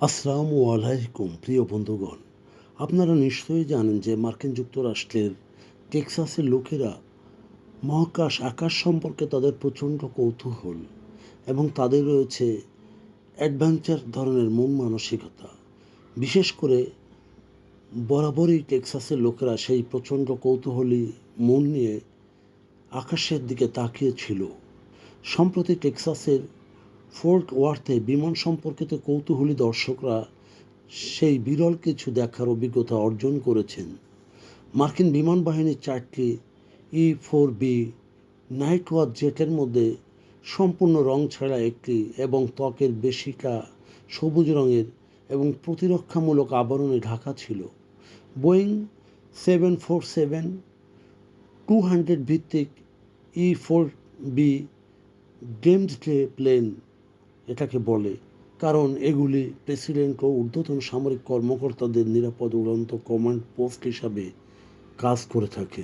আসসালামু আলাইকুম, প্রিয় বন্ধুগণ। আপনারা নিশ্চয়ই জানেন যে মার্কিন যুক্তরাষ্ট্রের টেক্সাসের লোকেরা মহাকাশ আকাশ সম্পর্কে তাদের প্রচণ্ড কৌতূহল এবং তাদের রয়েছে অ্যাডভেঞ্চার ধরনের মন মানসিকতা। বিশেষ করে বরাবরই টেক্সাসের লোকেরা সেই প্রচণ্ড কৌতূহলী মন নিয়ে আকাশের দিকে তাকিয়েছিল। সম্প্রতি টেক্সাসের ফোর্ট ওয়ার্থে বিমান সম্পর্কিত কৌতূহলী দর্শকরা সেই বিরল কিছু দেখার অভিজ্ঞতা অর্জন করেছেন। মার্কিন বিমান বাহিনীর চারটি E four B night watch জেটের মধ্যে সম্পূর্ণ রং ছাড়া একটি এবং ত্বকের বেশিকা সবুজ রঙের এবং প্রতিরক্ষামূলক আবরণে ঢাকা ছিল। Boeing seven four seven two hundred ভিত্তিক E four B doomsday plane এটাকে বলে। কারণ এগুলি প্রেসিডেন্ট ও ঊর্ধ্বতন সামরিক কর্মকর্তাদের নিরাপদ উড়ন্ত কমান্ড পোস্ট হিসাবে কাজ করে থাকে।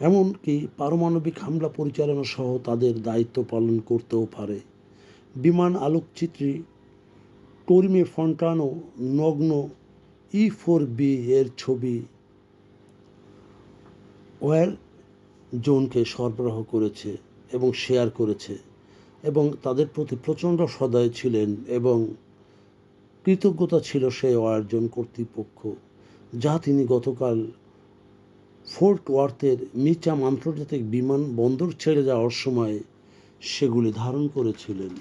এমনকি পারমাণবিক হামলা পরিচালনা সহ তাদের দায়িত্ব পালন করতেও পারে। বিমান আলোকচিত্রী টরিমে ফন্টানো নগ্ন ই ফোর বি এর ছবি ওয়ার জোনকে সরবরাহ করেছে এবং শেয়ার করেছে। এবং তাদের প্রতি প্রচণ্ড সদয় ছিলেন এবং কৃতজ্ঞতা ছিল সেই আয়োজন কর্তৃপক্ষ, যা তিনি গতকাল ফোর্ট ওয়ার্থের মিচাম আন্তর্জাতিক বিমান বন্দর ছেড়ে যাওয়ার সময় সেগুলি ধারণ করেছিলেন।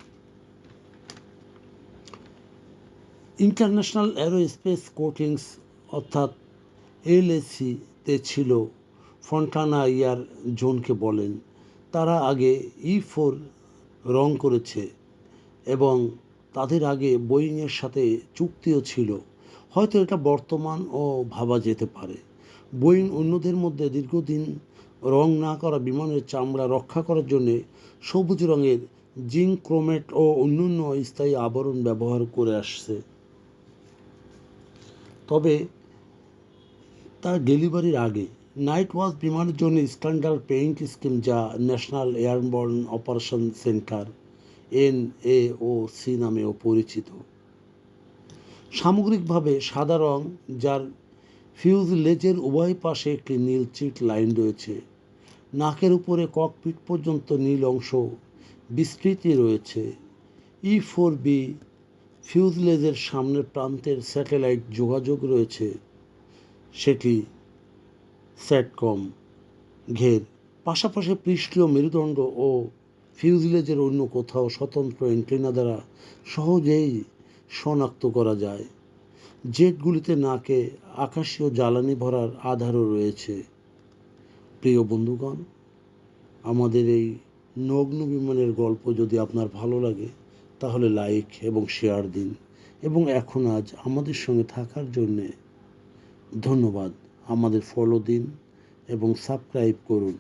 ইন্টারন্যাশনাল অ্যারোস্পেস কোটিংস অর্থাৎ এলএসিতে ছিল ফন্টানা ইয়ার জোনকে বলেন। তারা আগে ই ফোর রং করেছে এবং তাদের আগে বোয়িংয়ের সাথে চুক্তিও ছিল। হয়তো এটা বর্তমান ও ভাবা যেতে পারে। বোয়িং অন্যদের মধ্যে দীর্ঘদিন রং না করা বিমানের চামড়া রক্ষা করার জন্য সবুজ রঙের জিঙ্ক ক্রোমেট ও অন্যান্য স্থায়ী আবরণ ব্যবহার করে আসছে। তবে তার ডেলিভারির আগে নাইট ওয়াচ বিমানের জন্য স্ট্যান্ডার্ড পেইন্ট স্কিম যা national airborne operation center N A O C নামেও পরিচিত। সামগ্রিকভাবে সাদা রং, যার ফিউজ লেজের উভয় পাশে একটি নীল চিট লাইন রয়েছে। নাকের উপরে ককপিট পর্যন্ত নীল অংশ বিস্তৃতি রয়েছে। ই ফোর বি ফিউজ লেজের সামনের প্রান্তের স্যাটেলাইট যোগাযোগ রয়েছে। সেটি স্যাটকম ঘের, পাশাপাশি পৃষ্ঠীয় মেরুদণ্ড ও ফিউজলেজের অন্য কোথাও স্বতন্ত্র এন্টেনা দ্বারা সহজেই শনাক্ত করা যায়। জেটগুলিতে নাকে আকাশীয় জ্বালানি ভরার আধারও রয়েছে। প্রিয় বন্ধুগণ, আমাদের এই নগ্ন বিমানের গল্প যদি আপনার ভালো লাগে, তাহলে লাইক এবং শেয়ার দিন এবং এখন আজ আমাদের সঙ্গে থাকার জন্যে ধন্যবাদ। আমাদের ফলো দিন এবং সাবস্ক্রাইব করুন।